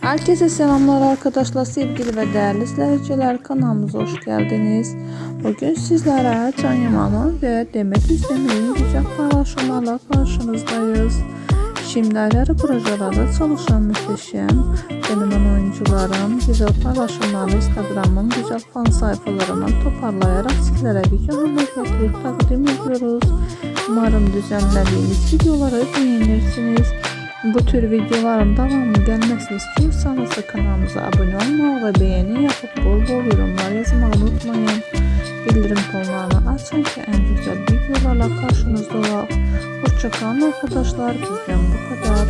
Herkese selamlar arkadaşlar, sevgili ve değerli izleyiciler kanalımıza hoş geldiniz. Bugün sizlere Can Yaman'ın ve Demet Özdemir'in güzel paylaşımlarla karşınızdayız. Şimdi ayrı projelerde çalışan müthişem fenomen oyuncuların güzel paylaşımlarını Instagram'ın güzel fan sayfalarından toparlayarak sizlere video getirip takdim ediyoruz. Umarım düzenlediğimiz videoları beğenirsiniz. Bu tür videoların devamı gelmesini istiyorsanız da kanalımıza abone olmayı ve beğeni yapıp bol bol yorumlar yazmayı unutmayın. Bildirim kollarını açın ki en güzel videolarla karşınızda olalım. Hoşçakalın arkadaşlar. Bizden bu kadar.